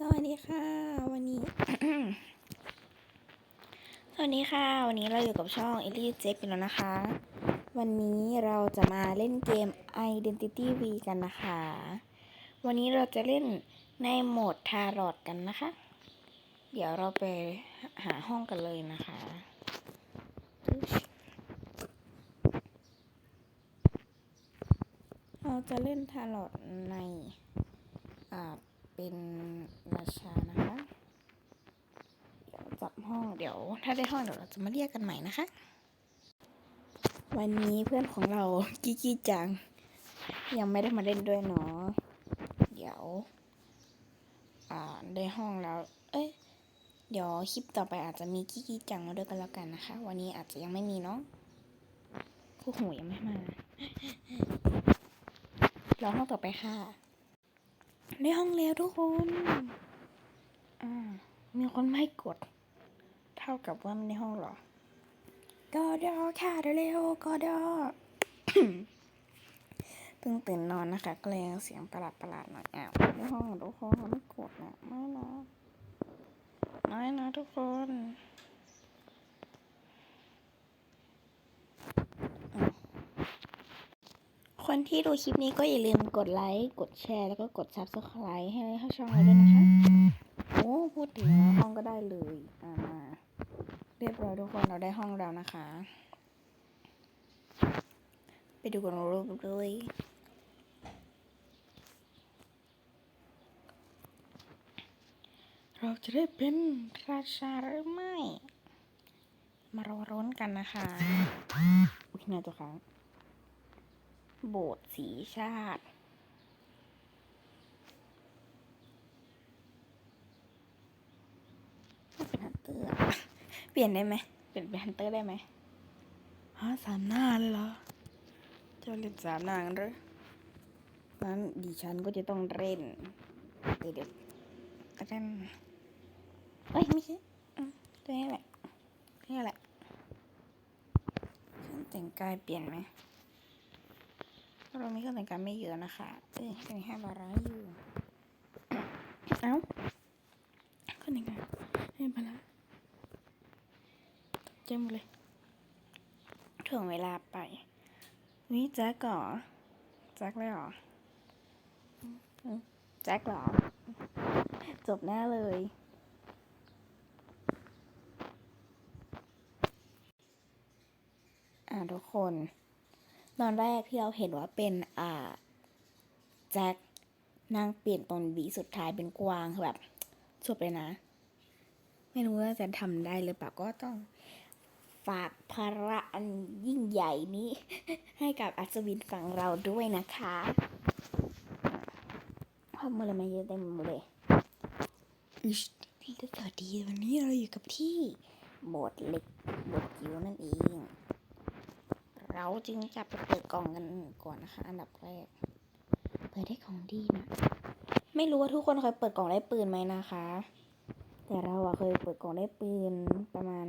สวัสดีค่ะ วันนี้ สวัสดีค่ะ วันนี้เราอยู่กับช่อง e l i j e กันแล้วนะคะ วันนี้เราจะมาเล่นเกม Identity V กันนะคะ วันนี้เราจะเล่นในโหมดทารอดกันนะคะ เดี๋ยวเราไปหาห้องกันเลยนะคะเราจะเล่นทารอดใน อ่า เป็นราชานะคะ เดี๋ยวจับ ห้องเดี๋ยว ถ้าได้ห้องเดี๋ยวเราจะมาเรียกกันใหม่นะคะ วันนี้เพื่อนของเรากิกกี้จัง ยังไม่ได้มาเล่นด้วยเนาะเดี๋ยว อ่าได้ห้องแล้ว เอ้ยเดี๋ยวคลิปต่อไปอาจจะมีกิกกี้จังมาด้วยกันแล้วกันนะคะ วันนี้อาจจะยังไม่มีเนาะคู่หูยังไม่มารอห้องต่อไปค่ะได้ห้องแล้วทุกคน อ่า มีคนไม่กด ท่ากับว่าไม่ในห้องหรอ กอดอค่ะเร็วกอดอเพิ่งตื่นนอนนะคะก็เลยเสียงประหลาดประหลาดๆหน่อยอ้าวในห้องทุกคนเขาไม่กดนะไม่นะน้อยนะทุกคนคนที่ดูคลิปนี้ก็อย่าลืมกดไลค์ กดแชร์ แล้วก็กด subscribe ให้ให้ช่องเราด้วยนะคะ โอ้ พูดถึงห้องก็ได้เลย อ่า เรียบร้อยทุกคนเราได้ห้องแล้วนะคะ ไปดูกันรูปเลยเราจะได้เป็นราชาหรือไม่ มารอร้นกันนะคะอุ้ยน่าจะค้างโบสถ์สีชาติ เป็นฮันเตอร์อะเปลี่ยนได้ไหมเปลี่ยนเป็นฮันเตอร์ได้ไหมฮะสามหน้าเลยเหรอจะเล่นสามหน้ากันหรือนั้นดิฉันก็จะต้องเล่นเดี๋ยวเดี๋ยวเล่นเอ้ยไม่ใช่อืมตัวนี้แหละนี่แหละเครื่องแต่งกายเปลี่ยนไหมเรามีเครื่องแต่งกายไม่เยอะนะคะเอ้ยเป็นแค่บาราอยู่เอ้าเครื่องแต่งกายให้มาละ เจ็มเลย ถึงเวลาไป วิแจ็คเหรอแจ็คเลยหรอแจ็คหรอ จบแน่เลย อ่าทุกคน ตอนแรกที่เราเห็นว่าเป็น อ่า แจ็คนางเปลี่ยนตอนบีสุดท้ายเป็นกวางคือแบบจบเลยนะ ไม่รู้ว่าจะทำได้หรือเปล่าก็ต้อง ฝากภาระอันยิ่งใหญ่นี้ ให้กับอัศวินฝั่งเราด้วยนะคะข้อมูลอะไรมาเยอะเต็มเลยอิชนี่ก็สวัสดีวันนี้เราอยู่กับที่โบสถ์เหล็กโบสถ์จิ๋วนั่นเอง เราจึงจะไปเปิดกล่องกันก่อนนะคะ อันดับแรก เปิดได้ของดีนะ ไม่รู้ว่าทุกคนเคยเปิดกล่องได้ปืนไหมนะคะ แต่เราอะเคยเปิดกล่องได้ปืนประมาณ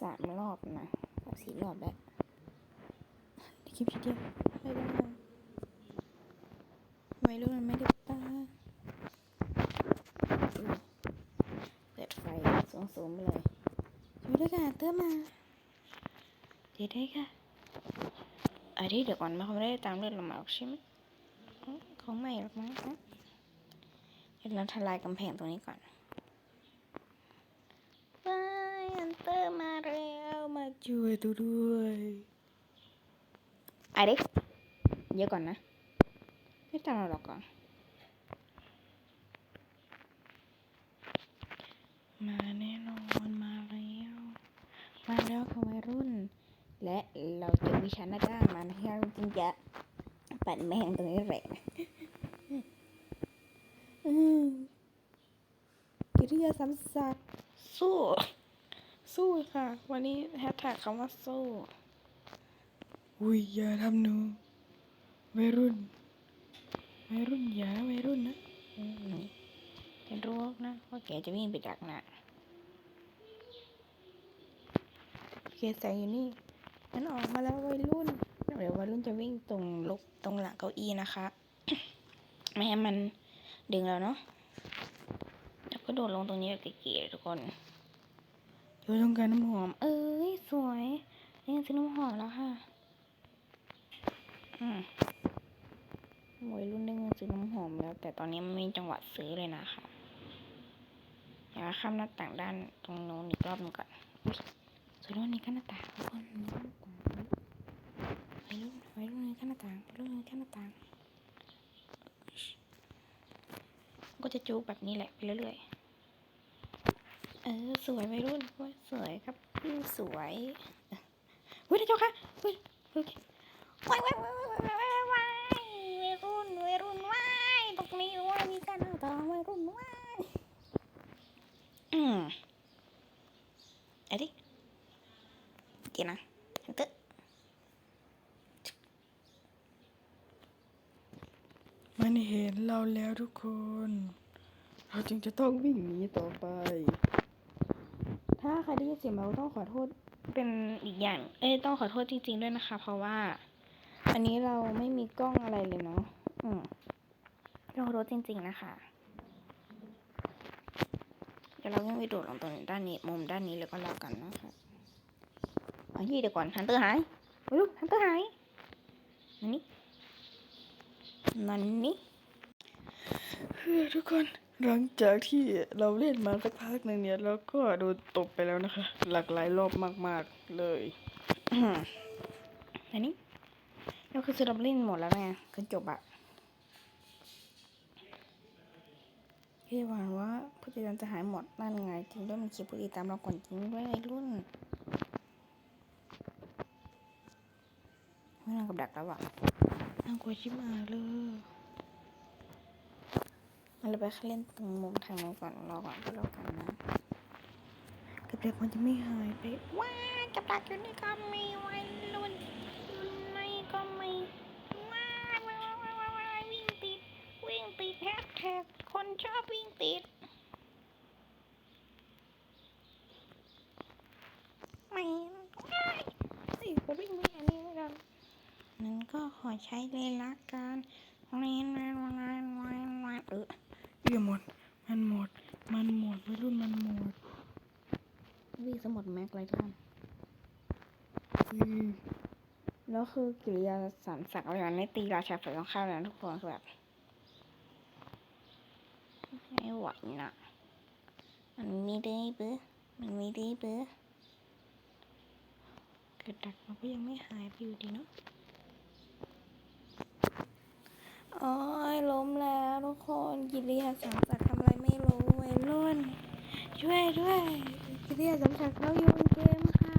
สามรอบนะสามสี่รอบแล้วได้คลิปทีเดียวไม่ได้ไม่รู้มันไม่ได้ตาอุ๊ยเปิดไฟสูงๆไปเลยอยู่ด้วยกันเติมมาเดี๋ยวได้ค่ะอันนี้เดี๋ยวก่อนมันคงไม่ได้ตามเลือดลงมาหรอกใช่ไหมอ๋อคงไม่หรอกมั้งอะเดี๋ยวเราทลายกำแพงตรงนี้ก่อนว้าย อันเตอร์มาแล้วมาช่วยตัวด้วยไอะดิเยอะก่อนนะ ไม่ตามเราหรอกก่อนมาแน่นอนมาแล้วมาแล้วค่ะวัยรุ่น และเราจะวิชาหน้าด้านมานะเราจริงจะปั่นแมงตรงนี้แหละอืมกิริยาสัมสัตว์สู้ สู้ค่ะ วันนี้แฮชแท็กคำว่าสู้อุ้ยอย่าทำหนูวัยรุ่นวัยรุ่นอย่านะวัยรุ่นนะอืมฉันรู้นะว่าแกจะวิ่งไปดักนะโอเคแสงอยู่นี่มันออกมาแล้ววัยรุ่นเดี๋ยววัยรุ่นจะวิ่งตรงลุกตรงหลังเก้าอี้นะคะ ไม่ให้มันดึงแล้วเนาะแล้วก็โดดลงตรงนี้แบบเก๋ๆเลยทุกคน เราต้องการน้ำหอม เอ้ย สวยนี่ซื้อน้ำหอมแล้วค่ะอืมวัยรุ่นได้เงินซื้อน้ำหอมแล้ว แต่ตอนนี้มันไม่มีจังหวะซื้อเลยนะคะเดี๋ยวข้ามหน้าต่างด้านตรงโน้นอีกรอบหนึงก่อนอุ๊ยสวยรุ่นนี้ก็หน้าต่างทุกคนนี่หน้าต่างวัยรุ่นวัยรุ่นนี้ก็หน้าต่างวัยรุ่นนี้ก็หน้าต่าง ก็จะจูบแบบนี้แหละไปเรื่อยๆ เออสวยวัยรุ่นเว้ยสวยครับพี่สวยเอ้ยเฮ้ยนายเจ้าค่ะเฮ้ยเฮ้ยว้ายว้ายว้ายว้ายว้ายว้ายวัยรุ่นวัยรุ่นว้ายตรงนี้ว่ามีการเอาต่อวัยรุ่นว้ายอืมเอาดิเกี่ยวนะฮันเตอร์มันเห็นเราแล้วทุกคน เราจึงจะต้องวิ่งหนีต่อไป ถ้าใครได้ยินเสียงเราต้องขอโทษเป็นอีกอย่าง เอ้ยต้องขอโทษจริง ๆ ด้วยนะคะ เพราะว่า อันนี้เราไม่มีกล้องอะไรเลยเนาะอืมต้องขอโทษจริง ๆ นะคะ เดี๋ยวเราวิ่งไปโดดลงตรงด้านนี้ มุมด้านนี้เลยก็แล้วกันนะคะเอายี่เดี๋ยวก่อนฮันเตอร์หายเฮ้ยฮันเตอร์หายนั่นนี่นั่นนี้ทุกคน หลังจากที่เราเล่นมาสักพักหนึ่งเนี่ยเราก็โดนตบไปแล้วนะคะ หลากหลายรอบมาก ๆ เลยอันนี้เราคือสลับเล่นหมดแล้วไงคือจบอะพี่หวังว่าผู้ติดตามจะหายหมดนั่นไง จริงด้วยมันคลิปผู้ติดตามเราก่อนจริงด้วยไอ้รุ่นไม่น่ากับดักแล้วอะน่ากลัวชิบหายเลย เลยไปเล่นตรงมุมทางนู้นก่อนรอก่อนก็แล้วกันนะกับดักมันจะไม่หายไปว้ากับดักอยู่นี่ก็มีวัยรุ่นอยู่ในก็มีว้ายว้าว้าว้าว้าวิ่งติด วิ่งติดแฮชแท็กคนชอบวิ่งติดไม่ว้ายสิผมวิ่งไม่อันนี้ไม่ได้นั้นก็ขอใช้เลยละกันเรียนเรียนวันวันวันวันเออ เอี่ยหมด มันหมด มันหมดวัยรุ่นมันหมดวิ่งสมุดแม็กเลยท่านอืมแล้วคือกิริยาสามสักอะไรไม่ตีราชาฝ่ายตรงข้ามเลยนะทุกคนคือแบบไม่ไหวนะมันไม่ได้เบื้อมันไม่ได้เบื้อเกิดดักมันก็ยังไม่หายไปอยู่ดีเนาะ อ้ยล้มแล้วทุกคนกิริยาสามสักทำอะไรไม่รู้วัยรุ่น ช่วยด้วยกิริยาสามสักเราโยนเกมค่ะ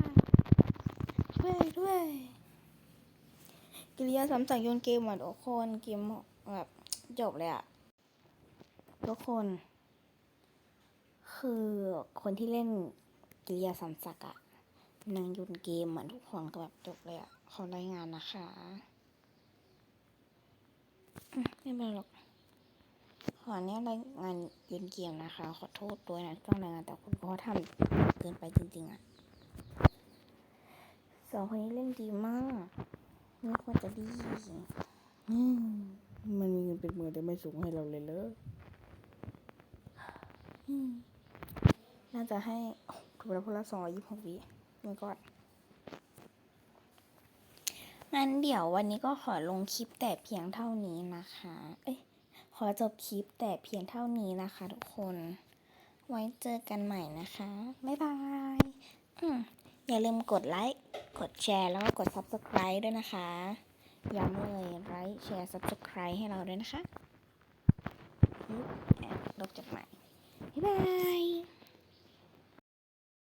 ช่วยด้วยกิริยาสามสักโยนเกมอะทุกคนเกมแบบจบเลยอะทุกคน คือคนที่เล่นกิริยาสามสักอะนางโยนเกมเหมือนทุกคนก็แบบจบเลยอะขอรายงานนะคะ ไม่เป็นหรอก ขอเนี้ยรายงานโยนเกมนะคะ ขอโทษด้วยนะที่ต้องรายงานแต่คุณก็ทำเกินไปจริงๆอะสองคนนี้เล่นดีมากไม่ควรจะดีมันมีเงินเป็นหมื่นแต่ไม่ส่งให้เราเลยเลยอืมน่าจะให้ถูกแล้วพละสองร้อยยี่สิบหกวิเมันก็ งั้นเดี๋ยววันนี้ก็ขอลงคลิปแต่เพียงเท่านี้นะคะ เอ้ย ขอจบคลิปแต่เพียงเท่านี้นะคะ ทุกคน ไว้เจอกันใหม่นะคะ บ๊ายบายอย่าลืมกดไลค์ กดแชร์ แล้วก็กด subscribe ด้วยนะคะ ย้ำเลยไลค์ แชร์ subscribe ให้เราด้วยนะคะลบจากใหม่บ๊ายบาย